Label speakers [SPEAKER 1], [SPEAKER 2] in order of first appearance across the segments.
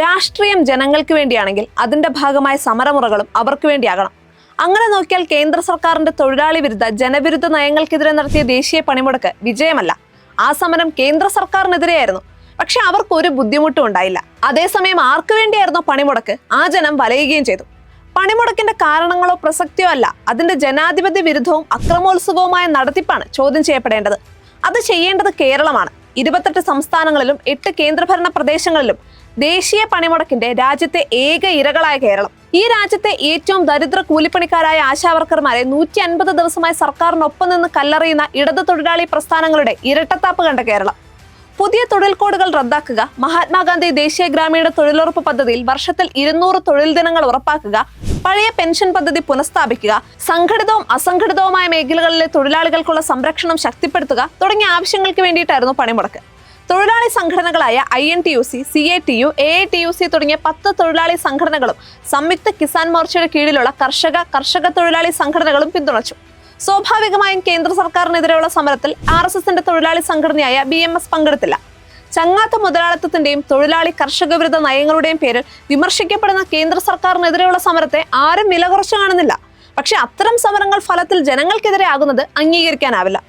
[SPEAKER 1] രാഷ്ട്രീയം ജനങ്ങൾക്ക് വേണ്ടിയാണെങ്കിൽ അതിന്റെ ഭാഗമായ സമരമുറകളും അവർക്ക് വേണ്ടിയാകണം. അങ്ങനെ നോക്കിയാൽ കേന്ദ്ര സർക്കാരിന്റെ തൊഴിലാളി വിരുദ്ധ ജനവിരുദ്ധ നയങ്ങൾക്കെതിരെ നടത്തിയ ദേശീയ പണിമുടക്ക് വിജയമല്ല. ആ സമരം കേന്ദ്ര സർക്കാരിനെതിരെയായിരുന്നു. പക്ഷെ അവർക്ക് ഒരു ബുദ്ധിമുട്ടും ഉണ്ടായില്ല. അതേസമയം ആർക്കു വേണ്ടിയായിരുന്നു പണിമുടക്ക്? ആ ജനം വലയുകയും ചെയ്തു. പണിമുടക്കിന്റെ കാരണങ്ങളോ പ്രസക്തിയോ അല്ല. അതിന്റെ ജനാധിപത്യ വിരുദ്ധവും അക്രമോത്സുകവുമായ നടത്തിപ്പാണ് ചോദ്യം ചെയ്യപ്പെടേണ്ടത്. അത് ചെയ്യേണ്ടത് കേരളമാണ്. ഇരുപത്തെട്ട് സംസ്ഥാനങ്ങളിലും എട്ട് കേന്ദ്രഭരണ പ്രദേശങ്ങളിലും ദേശീയ പണിമുടക്കിന്റെ രാജ്യത്തെ ഏക ഇരകളായ കേരളം. ഈ രാജ്യത്തെ ഏറ്റവും ദരിദ്ര കൂലിപ്പണിക്കാരായ ആശാവർക്കർമാരെ നൂറ്റി അൻപത് ദിവസമായി സർക്കാരിനൊപ്പം നിന്ന് കല്ലെറിയുന്ന ഇടത് തൊഴിലാളി പ്രസ്ഥാനങ്ങളുടെ ഇരട്ടത്താപ്പ് കണ്ട കേരളം. പുതിയ തൊഴിൽ കോഡുകൾ റദ്ദാക്കുക മഹാത്മാഗാന്ധി ദേശീയ ഗ്രാമീണ തൊഴിലുറപ്പ് പദ്ധതിയിൽ വർഷത്തിൽ ഇരുന്നൂറ് തൊഴിൽ ദിനങ്ങൾ ഉറപ്പാക്കുക പഴയ പെൻഷൻ പദ്ധതി പുനഃസ്ഥാപിക്കുക സംഘടിതവും അസംഘടിതവുമായ മേഖലകളിലെ തൊഴിലാളികൾക്കുള്ള സംരക്ഷണം ശക്തിപ്പെടുത്തുക തുടങ്ങിയ ആവശ്യങ്ങൾക്ക് വേണ്ടിയിട്ടായിരുന്നു പണിമുടക്ക്. തൊഴിലാളി സംഘടനകളായ I N T U C C A T U A T U C തുടങ്ങിയ പത്ത് തൊഴിലാളി സംഘടനകളും സംയുക്ത കിസാൻ മോർച്ചയുടെ കീഴിലുള്ള കർഷക കർഷക തൊഴിലാളി സംഘടനകളും പിന്തുണച്ചു. സ്വാഭാവികമായും കേന്ദ്ര സർക്കാരിനെതിരെയുള്ള സമരത്തിൽ ആർ എസ് എസിന്റെ തൊഴിലാളി സംഘടനയായ ബി എം എസ് പങ്കെടുത്തില്ല. ചങ്ങാത്ത മുതലാളിത്തത്തിന്റെയും തൊഴിലാളി കർഷക വിരുദ്ധ നയങ്ങളുടെയും പേരിൽ വിമർശിക്കപ്പെടുന്ന കേന്ദ്ര സർക്കാരിനെതിരെയുള്ള സമരത്തെ ആരും വില കുറച്ചു കാണുന്നില്ല. പക്ഷെ അത്തരം സമരങ്ങൾ ഫലത്തിൽ ജനങ്ങൾക്കെതിരെ ആകുന്നത് അംഗീകരിക്കാനാവില്ല.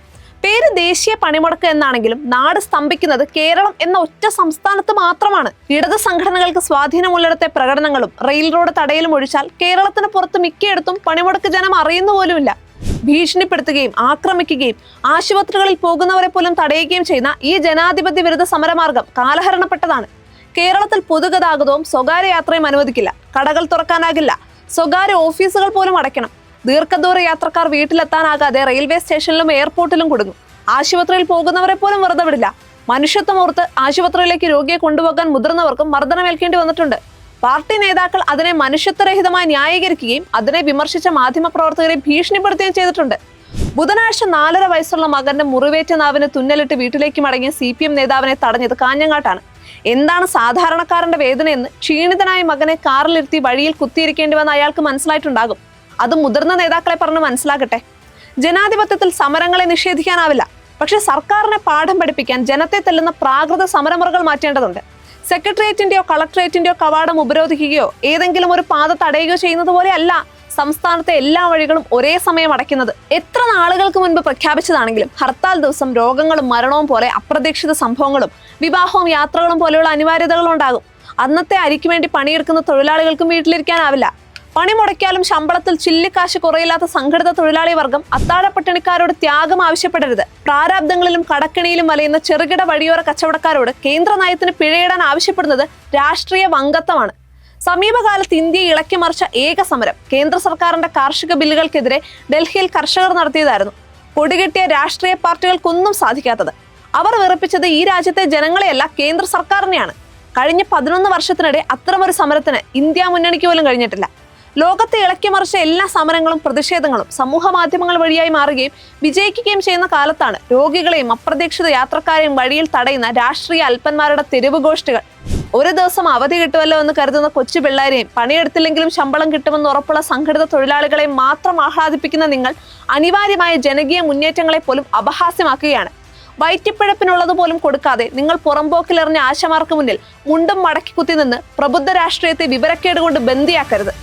[SPEAKER 1] പേര് ദേശീയ പണിമുടക്ക് എന്നാണെങ്കിലും നാട് സ്തംഭിക്കുന്നത് കേരളം എന്ന ഒറ്റ സംസ്ഥാനത്ത് മാത്രമാണ്. ഇടത് സംഘടനകൾക്ക് സ്വാധീനമുള്ളിടത്തെ പ്രകടനങ്ങളും റെയിൽ റോഡ് തടയലും ഒഴിച്ചാൽ കേരളത്തിന് പുറത്ത് മിക്കയിടത്തും പണിമുടക്ക് ജനം അറിയുന്നു പോലുമില്ല. ഭീഷണിപ്പെടുത്തുകയും ആക്രമിക്കുകയും ആശുപത്രികളിൽ പോകുന്നവരെ പോലും തടയുകയും ചെയ്യുന്ന ഈ ജനാധിപത്യ വിരുദ്ധ സമരമാർഗം കാലഹരണപ്പെട്ടതാണ്. കേരളത്തിൽ പൊതുഗതാഗതവും സ്വകാര്യ യാത്രയും അനുവദിക്കില്ല. കടകൾ തുറക്കാനാകില്ല. സ്വകാര്യ ഓഫീസുകൾ പോലും അടയ്ക്കണം. ദീർഘദൂര യാത്രക്കാർ വീട്ടിലെത്താനാകാതെ റെയിൽവേ സ്റ്റേഷനിലും എയർപോർട്ടിലും കുടുങ്ങും. ആശുപത്രിയിൽ പോകുന്നവരെ പോലും വെറുതെ വിടില്ല. മനുഷ്യത്വമോർത്ത് ആശുപത്രിയിലേക്ക് രോഗിയെ കൊണ്ടുപോകാൻ മുതിർന്നവർക്കും മർദ്ദനമേൽക്കേണ്ടി വന്നിട്ടുണ്ട്. പാർട്ടി നേതാക്കൾ അതിനെ മനുഷ്യത്വരഹിതമായി ന്യായീകരിക്കുകയും അതിനെ വിമർശിച്ച മാധ്യമപ്രവർത്തകരെ ഭീഷണിപ്പെടുത്തുകയും ചെയ്തിട്ടുണ്ട്. ബുധനാഴ്ച നാലര വയസ്സുള്ള മകന്റെ മുറിവേറ്റ നാവിന് തുന്നലിട്ട് വീട്ടിലേക്ക് മടങ്ങിയ സി പി എം നേതാവിനെ തടഞ്ഞത് കാഞ്ഞങ്ങാട്ടാണ്. എന്താണ് സാധാരണക്കാരന്റെ വേദനയെന്ന് ക്ഷീണിതനായ മകനെ കാറിലിരുത്തി വഴിയിൽ കുത്തിയിരിക്കേണ്ടി വന്ന അയാൾക്ക് മനസ്സിലായിട്ടുണ്ടാകും. അത് മുതിർന്ന നേതാക്കളെ പറഞ്ഞ് മനസ്സിലാക്കട്ടെ. ജനാധിപത്യത്തിൽ സമരങ്ങളെ നിഷേധിക്കാനാവില്ല. പക്ഷെ സർക്കാരിനെ പാഠം പഠിപ്പിക്കാൻ ജനത്തെ തെല്ലുന്ന പ്രാകൃത സമരമുറകൾ മാറ്റേണ്ടതുണ്ട്. സെക്രട്ടേറിയറ്റിന്റെയോ കളക്ടറേറ്റിന്റെയോ കവാടം ഉപരോധിക്കുകയോ ഏതെങ്കിലും ഒരു പാത തടയുകയോ ചെയ്യുന്നത് പോലെയല്ല സംസ്ഥാനത്തെ എല്ലാ വഴികളും ഒരേ സമയം അടയ്ക്കുന്നത്. എത്ര നാളുകൾക്ക് മുൻപ് പ്രഖ്യാപിച്ചതാണെങ്കിലും ഹർത്താൽ ദിവസം രോഗങ്ങളും മരണവും പോലെ അപ്രതീക്ഷിത സംഭവങ്ങളും വിവാഹവും യാത്രകളും പോലെയുള്ള അനിവാര്യതകളും ഉണ്ടാകും. അന്നത്തെ അരിക്ക് വേണ്ടി പണിയെടുക്കുന്ന തൊഴിലാളികൾക്കും വീട്ടിലിരിക്കാനാവില്ല. പണി മുടക്കിയാലും ശമ്പളത്തിൽ ചില്ലിക്കാശ് കുറയില്ലാത്ത സംഘടിത തൊഴിലാളി വർഗം അത്താഴ അത്താഴപ്പട്ടിണിക്കാരോട് ത്യാഗം ആവശ്യപ്പെടരുത്. പ്രാരാബ്ദങ്ങളിലും കടക്കിണിയിലും വലയുന്ന ചെറുകിട വഴിയോര കച്ചവടക്കാരോട് കേന്ദ്ര നയത്തിന് പിഴയിടാൻ ആവശ്യപ്പെടുന്നത് രാഷ്ട്രീയ വങ്കത്വമാണ് സമീപകാലത്ത് ഇന്ത്യയെ ഇളക്കി മറിച്ച ഏക സമരം കേന്ദ്ര സർക്കാരിന്റെ കാർഷിക ബില്ലുകൾക്കെതിരെ ഡൽഹിയിൽ കർഷകർ നടത്തിയതായിരുന്നു. കൊടികെട്ടിയ രാഷ്ട്രീയ പാർട്ടികൾക്കൊന്നും സാധിക്കാത്തത്. അവർ വിറപ്പിച്ചത് ഈ രാജ്യത്തെ ജനങ്ങളെയല്ല കേന്ദ്ര സർക്കാരിനെയാണ്. കഴിഞ്ഞ പതിനൊന്ന് വർഷത്തിനിടെ അത്തരമൊരു സമരത്തിന് ഇന്ത്യ മുന്നണിക്ക് പോലും കഴിഞ്ഞിട്ടില്ല. ലോകത്തെ ഇളക്കിമറിച്ച എല്ലാ സമരങ്ങളും പ്രതിഷേധങ്ങളും സമൂഹ മാധ്യമങ്ങൾ വഴിയായി മാറുകയും വിജയിക്കുകയും ചെയ്യുന്ന കാലത്താണ് രോഗികളെയും അപ്രതീക്ഷിത യാത്രക്കാരെയും വഴിയിൽ തടയുന്ന രാഷ്ട്രീയ അല്പന്മാരുടെ തെരുവ് ഒരു ദിവസം അവധി കിട്ടുമല്ലോ എന്ന് കരുതുന്ന കൊച്ചു പിള്ളേരെയും പണിയെടുത്തില്ലെങ്കിലും ശമ്പളം കിട്ടുമെന്ന് ഉറപ്പുള്ള സംഘടിത തൊഴിലാളികളെയും മാത്രം ആഹ്ലാദിപ്പിക്കുന്ന നിങ്ങൾ അനിവാര്യമായ ജനകീയ മുന്നേറ്റങ്ങളെ പോലും അപഹാസ്യമാക്കുകയാണ്. വയറ്റിപ്പിഴപ്പിനുള്ളത് പോലും കൊടുക്കാതെ നിങ്ങൾ പുറംപോക്കിലെറിഞ്ഞ ആശമാർക്ക് മുന്നിൽ മുണ്ടും മടക്കി കുത്തി നിന്ന് പ്രബുദ്ധ രാഷ്ട്രീയത്തെ വിവരക്കേട് കൊണ്ട് ബന്ദിയാക്കരുത്.